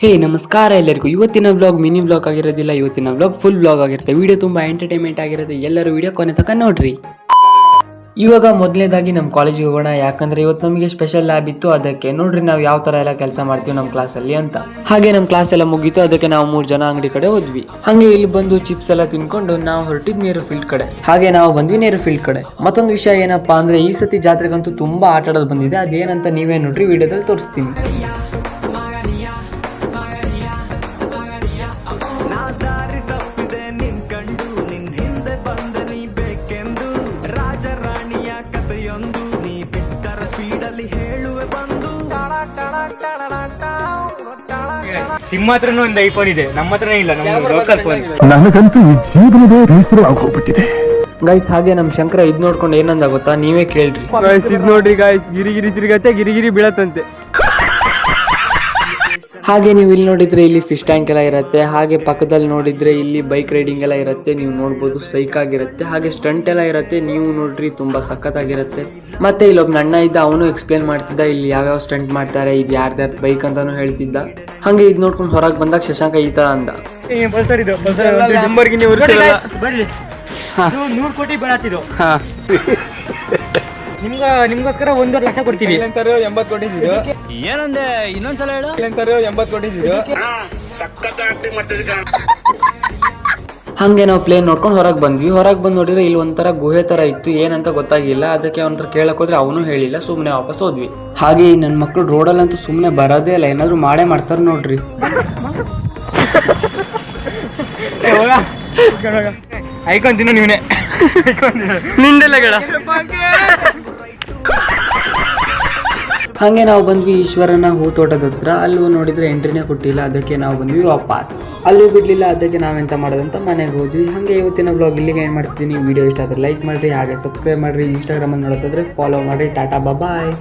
ಹೇ, ನಮಸ್ಕಾರ ಎಲ್ಲರಿಗೂ. ಇವತ್ತಿನ ಬ್ಲಾಗ್ ಮಿನಿ ಬ್ಲಾಗ್ ಆಗಿರೋದಿಲ್ಲ. ಇವತ್ತಿನ ಬ್ಲಾಗ್ ಫುಲ್ ಬ್ಲಾಗ್ ಆಗಿರುತ್ತೆ. ವಿಡಿಯೋ ತುಂಬಾ ಎಂಟರ್ಟೈನ್ಮೆಂಟ್ ಆಗಿರುತ್ತೆ. ಎಲ್ಲರೂ ವಿಡಿಯೋ ಕೊನೆ ತನಕ ನೋಡ್ರಿ. ಇವಾಗ ಮೊದಲನೇದಾಗಿ ನಮ್ಮ ಕಾಲೇಜಿಗೆ ಹೋಗೋಣ. ಯಾಕಂದ್ರೆ ಇವತ್ತು ನಮಗೆ ಸ್ಪೆಷಲ್ ಲ್ಯಾಬ್ ಇತ್ತು. ಅದಕ್ಕೆ ನೋಡ್ರಿ ನಾವು ಯಾವ ತರ ಎಲ್ಲ ಕೆಲಸ ಮಾಡ್ತೀವಿ ನಮ್ಮ ಕ್ಲಾಸಲ್ಲಿ ಅಂತ. ಹಾಗೆ ನಮ್ಮ ಕ್ಲಾಸ್ ಎಲ್ಲ ಮುಗೀತು. ಅದಕ್ಕೆ ನಾವು ಮೂರು ಜನ ಅಂಗಡಿ ಕಡೆ ಹೋದ್ವಿ. ಹಂಗೆ ಇಲ್ಲಿ ಬಂದು ಚಿಪ್ಸ್ ಎಲ್ಲ ತಿನ್ಕೊಂಡು ನಾವು ಹೊರಟಿದ್ ನೇರು ಫೀಲ್ಡ್ ಕಡೆ. ಹಾಗೆ ನಾವು ಬಂದ್ವಿ ನೇರು ಫೀಲ್ಡ್ ಕಡೆ. ಮತ್ತೊಂದು ವಿಷಯ ಏನಪ್ಪಾ ಅಂದ್ರೆ ಈ ಸತಿ ಜಾತ್ರೆಗಂತೂ ತುಂಬಾ ಆಟ ಆಡೋದು ಬಂದಿದೆ. ಅದೇನಂತ ನೀವೇ ನೋಡ್ರಿ. ವಿಡಿಯೋದಲ್ಲಿ ತೋರಿಸ್ತೀನಿ. ಕಥೆಯೊಂದು ನೀ ಬಿಟ್ಟರ ಸ್ಪೀಡಲ್ಲಿ ಹೇಳುವೆ ಬಂದು. ನಿಮ್ಮ ಹತ್ರನೂ ಒಂದು ಐಫೋನ್ ಇದೆ. ನಮ್ಮ ಹತ್ರನೇ ಇಲ್ಲ ನಮ್ಮ ಲೋಕಲ್ ಫೋನ್ ನನಗಂತೂ ಈ ಜೀವನವೇ ಬೇಸರ ಆಗೋಗ್ಬಿಟ್ಟಿದೆ. ಗೈಸ್ ಹಾಗೆ ನಮ್ ಶಂಕರ ಇದ್ ನೋಡ್ಕೊಂಡು ಏನಂದ ಗೊತ್ತಾ? ನೀವೇ ಕೇಳ್ರಿ. ಇದ್ ನೋಡ್ರಿ ಗಾಯ್ಸ್ ಗಿರಿಗಿರಿ ತಿರುಗತ್ತೆ ಗಿರಿಗಿರಿ ಬೀಳತ್ತಂತೆ. ಹಾಗೆ ನೀವು ಇಲ್ಲಿ ನೋಡಿದ್ರೆ ಇಲ್ಲಿ ಫಿಶ್ ಟ್ಯಾಂಕ್ ಎಲ್ಲ ಇರುತ್ತೆ ಹಾಗೆ ಪಕ್ಕದಲ್ಲಿ ನೋಡಿದ್ರೆ ಇಲ್ಲಿ ಬೈಕ್ ರೈಡಿಂಗ್ ಎಲ್ಲ ಇರುತ್ತೆ ನೀವು ನೋಡ್ಬೋದು ಸೈಕ್ ಆಗಿರುತ್ತೆ ಹಾಗೆ ಸ್ಟಂಟ್ ಎಲ್ಲ ಇರುತ್ತೆ ನೀವು ನೋಡ್ರಿ ತುಂಬಾ ಸಖತ್ತಾಗಿರುತ್ತೆ. ಮತ್ತೆ ಇಲ್ಲೊಬ್ಬ ಅಣ್ಣ ಇದ್ದ ಅವನು ಎಕ್ಸ್ಪ್ಲೇನ್ ಮಾಡ್ತಿದ್ದ ಇಲ್ಲಿ ಯಾವ್ಯಾವ ಸ್ಟಂಟ್ ಮಾಡ್ತಾರೆ ಇದು ಯಾರ್ದಾರ್ದು ಬೈಕ್ ಅಂತಾನು ಹೇಳ್ತಿದ್ದ. ಹಾಗೆ ಇದ್ ನೋಡ್ಕೊಂಡು ಹೊರಗೆ ಬಂದಾಗ ಶಶಾಂಕ ಈ ತರ ಅಂದ. ಬಲ್ಸರ್ ಇದು ಬರ್ಲಿ ನೂರು ಕೋಟಿ ನಿಮ್ಗ ನಿಮ್ಗೋಸ್ಕರ ಒಂದೂವರೆ ಲಕ್ಷ ಕೊಡ್ತೀವಿ. ಎಂಬತ್ತು ಕೋಟಿ ಏನಂದೆ? ಇನ್ನೊಂದ್ಸಲ ಹೇಳು. ಎಂಬತ್ತು ಕೋಟಿ ಹಂಗೆ ನಾವು ಪ್ಲೇನ್ ನೋಡ್ಕೊಂಡು ಹೊರಗೆ ಬಂದ್ವಿ. ಹೊರಗೆ ಬಂದು ನೋಡಿದ್ರೆ ಇಲ್ಲಿ ಒಂಥರ ಗುಹೆ ಥರ ಇತ್ತು. ಏನಂತ ಗೊತ್ತಾಗಿಲ್ಲ. ಅದಕ್ಕೆ ಅವನ ಹತ್ರ ಕೇಳಕ್ ಹೋದ್ರೆ ಅವನು ಹೇಳಿಲ್ಲ. ಸುಮ್ಮನೆ ವಾಪಸ್ ಹೋದ್ವಿ. ಹಾಗೆ ಈ ನನ್ನ ಮಕ್ಕಳು ರೋಡಲ್ಲಂತೂ ಸುಮ್ಮನೆ ಬರೋದೇ ಇಲ್ಲ. ಏನಾದ್ರು ಮಾಡೇ ಮಾಡ್ತಾರೆ ನೋಡ್ರಿ. ಐಕೊಂತೀನ ನೀವೇ. ನೀವನೇ ನಿಂದೆಲ್ಲ ಗಳ ಹಾಗೆ ನಾವು ಬಂದ್ವಿ ಈಶ್ವರನ ಹೂ ತೋಟದ ಹತ್ರ. ಅಲ್ಲೂ ನೋಡಿದ್ರೆ ಎಂಟ್ರಿನೇ ಕೊಟ್ಟಿಲ್ಲ, ಅದಕ್ಕೆ ನಾವು ಬಂದ್ವಿ ವಾಪಸ್. ಅಲ್ಲೂ ಬಿಡ್ಲಿಲ್ಲ, ಅದಕ್ಕೆ ನಾವೆಂತ ಮಾಡೋದಂತ ಮನೆಗೆ ಹೋದ್ವಿ. ಹಾಗೆ ಇವತ್ತಿನ ಬ್ಲಾಗ್ ಇಲ್ಲಿಗೆ ಏನು ಮಾಡ್ತೀನಿ ವಿಡಿಯೋ ಇಷ್ಟ ಆದರೆ ಲೈಕ್ ಮಾಡಿರಿ, ಹಾಗೆ ಸಬ್ಸ್ಕ್ರೈಬ್ ಮಾಡಿರಿ. ಇನ್ಸ್ಟಾಗ್ರಾಮಲ್ಲಿ ನೋಡೋದಾದ್ರೆ ಫಾಲೋ ಮಾಡಿರಿ. ಟಾಟಾ ಬಾಯ್